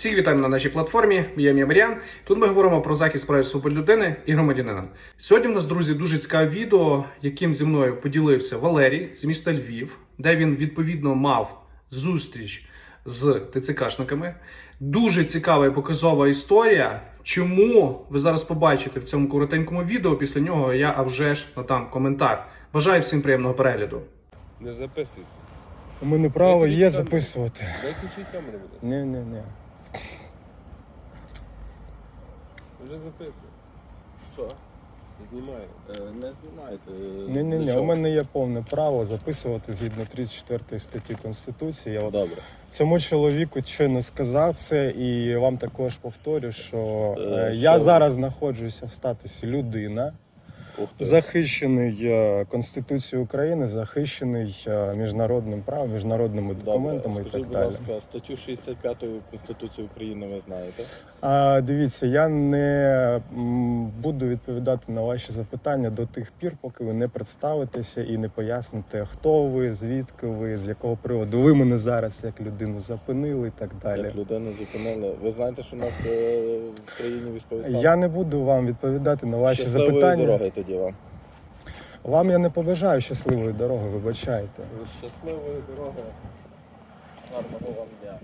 Всіх вітаємо на нашій платформі. Я Мія Тут ми говоримо про захист прав і свобод людини і громадянина. Сьогодні в нас, друзі, дуже цікаве відео, яким зі мною поділився Валерій з міста Львів, де він відповідно мав зустріч з ТЦКшниками. Дуже цікава і показова історія. Чому ви зараз побачите в цьому коротенькому відео? Після нього я а вже ж надам коментар. Бажаю всім приємного перегляду. Не записуй. У мене право є записувати. Виключіть камеру буде. Ні, ні, ні. Вже записуй. Що? Знімаю. Е, Не знімайте. Ні, ні, ні. У мене є повне право записувати згідно 34 статті Конституції. Я от Добре. цьому чоловіку чинно сказав це, і вам також повторю, що е, Е, я що? зараз знаходжуся в статусі людина. Захищений е, Конституцією України, захищений е, міжнародним правом, міжнародними Добре. документами і Скажіть, так будь далі. ласка, статтю 65 Конституції України ви знаєте? А, дивіться, я не буду відповідати на ваші запитання до тих пір, поки ви не представитеся і не поясните, хто ви, звідки ви, з якого приводу ви мене зараз як людину запинили і так далі. Як людину зупинили. Ви знаєте, що у нас е, в країні військовий стан? Я не буду вам відповідати на ваші Щасливої запитання. дороги тоді вам. Вам я не побажаю щасливої дороги, вибачайте. Щасливої дороги. Гарного вам дня.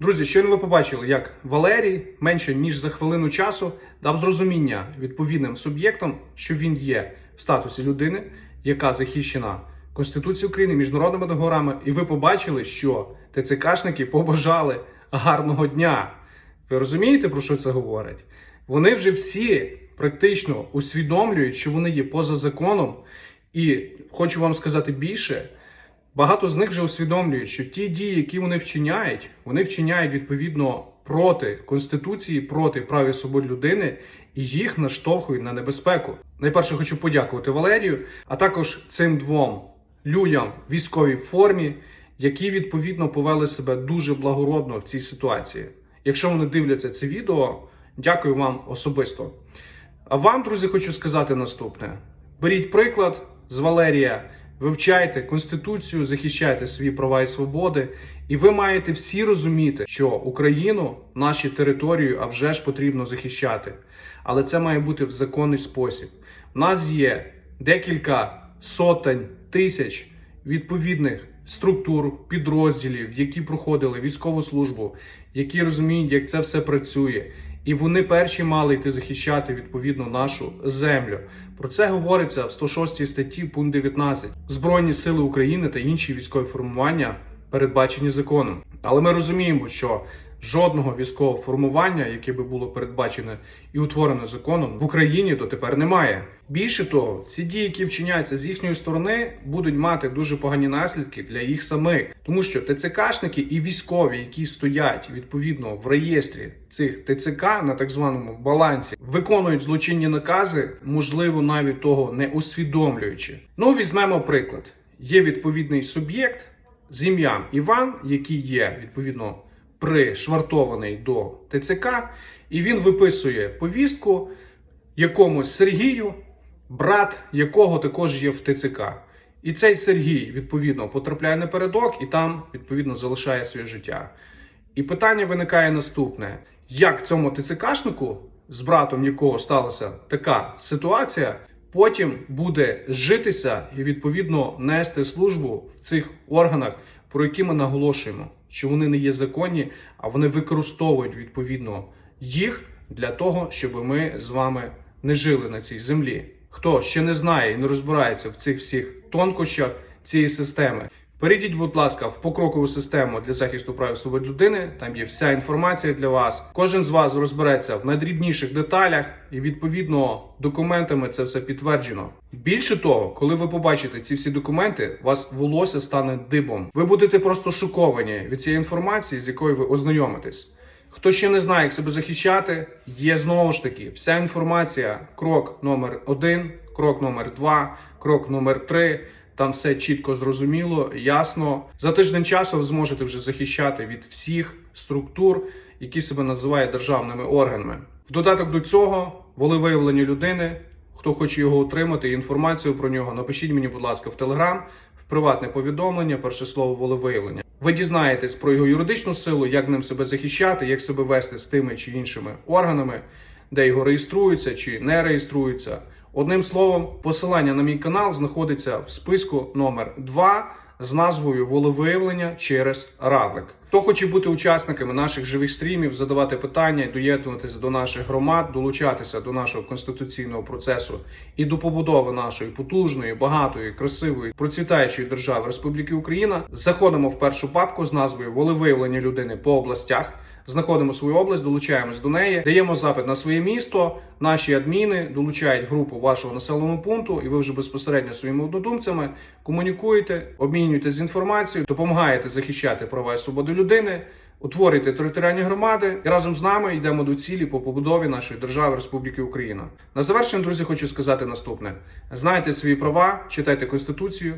Друзі, щойно ви побачили, як Валерій менше ніж за хвилину часу дав зрозуміння відповідним суб'єктам, що він є в статусі людини, яка захищена Конституцією України, міжнародними договорами, і ви побачили, що ТЦКшники побажали гарного дня. Ви розумієте, про що це говорить? Вони вже всі практично усвідомлюють, що вони є поза законом, і хочу вам сказати більше. Багато з них вже усвідомлюють, що ті дії, які вони вчиняють, вони вчиняють відповідно проти конституції, проти прав і свобод людини, і їх наштовхують на небезпеку. Найперше хочу подякувати Валерію, а також цим двом людям в військовій формі, які відповідно повели себе дуже благородно в цій ситуації. Якщо вони дивляться це відео, дякую вам особисто. А вам, друзі, хочу сказати наступне: беріть приклад з Валерія, вивчайте конституцію, захищайте свої права і свободи, і ви маєте всі розуміти, що Україну, наші територію, а вже ж потрібно захищати. Але це має бути в законний спосіб. У нас є декілька сотень тисяч відповідних структур, підрозділів, які проходили військову службу, які розуміють, як це все працює. І вони перші мали йти захищати відповідно нашу землю. Про це говориться в 106 статті пункт 19. Збройні сили України та інші військові формування передбачені законом. Але ми розуміємо, що жодного військового формування, яке би було передбачене і утворене законом, в Україні дотепер немає. Більше того, ці дії, які вчиняються з їхньої сторони, будуть мати дуже погані наслідки для їх самих, тому що ТЦКшники і військові, які стоять відповідно в реєстрі цих ТЦК на так званому балансі, виконують злочинні накази, можливо, навіть того не усвідомлюючи. Ну, візьмемо приклад: є відповідний суб'єкт з ім'ям Іван, який є відповідно пришвартований до ТЦК, і він виписує повістку якомусь Сергію, брат якого також є в ТЦК. І цей Сергій, відповідно, потрапляє напередок і там, відповідно, залишає своє життя. І питання виникає наступне: як цьому ТЦКшнику, з братом якого сталася така ситуація, потім буде житися і відповідно нести службу в цих органах, про які ми наголошуємо, що вони не є законні, а вони використовують відповідно їх для того, щоб ми з вами не жили на цій землі. Хто ще не знає і не розбирається в цих всіх тонкощах цієї системи, перейдіть, будь ласка, в покрокову систему для захисту прав свобод людини. Там є вся інформація для вас. Кожен з вас розбереться в найдрібніших деталях, і відповідно документами це все підтверджено. Більше того, коли ви побачите ці всі документи, вас волосся стане дибом. Ви будете просто шоковані від цієї інформації, з якою ви ознайомитесь. Хто ще не знає, як себе захищати, є знову ж таки вся інформація. Крок номер один, крок номер два, крок номер три. Там все чітко зрозуміло, ясно. За тиждень часу ви зможете вже захищати від всіх структур, які себе називають державними органами. В додаток до цього волевиявлення людини. Хто хоче його отримати, інформацію про нього, напишіть мені, будь ласка, в Телеграм, в приватне повідомлення, перше слово волевиявлення. Ви дізнаєтесь про його юридичну силу, як ним себе захищати, як себе вести з тими чи іншими органами, де його реєструються чи не реєструються. Одним словом, посилання на мій канал знаходиться в списку номер 2 з назвою Волевиявлення через Равлик. Хто хоче бути учасниками наших живих стрімів, задавати питання, доєднуватися до наших громад, долучатися до нашого конституційного процесу і до побудови нашої потужної, багатої, красивої, процвітаючої держави Республіки Україна, заходимо в першу папку з назвою Волевиявлення людини по областях. Знаходимо свою область, долучаємось до неї, даємо запит на своє місто. Наші адміни долучають групу вашого населеного пункту, і ви вже безпосередньо своїми однодумцями комунікуєте, обмінюєтесь інформацією, допомагаєте захищати права і свободи людини, утворюєте територіальні громади і разом з нами йдемо до цілі по побудові нашої держави Республіки Україна. На завершення, друзі, хочу сказати наступне: знайте свої права, читайте конституцію.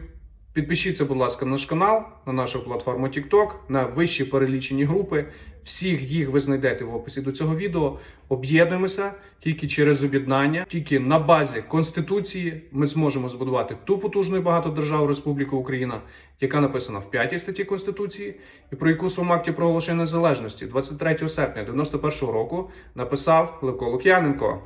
Підпишіться, будь ласка, на наш канал, на нашу платформу TikTok, на вищі перелічені групи. Всіх їх ви знайдете в описі до цього відео. Об'єднуємося тільки через об'єднання, тільки на базі конституції ми зможемо збудувати ту потужну і багату державу Республіку Україна, яка написана в 5 статті Конституції, і про яку в своєму акті проголошення незалежності 23 серпня 91 року написав Левко Лук'яненко.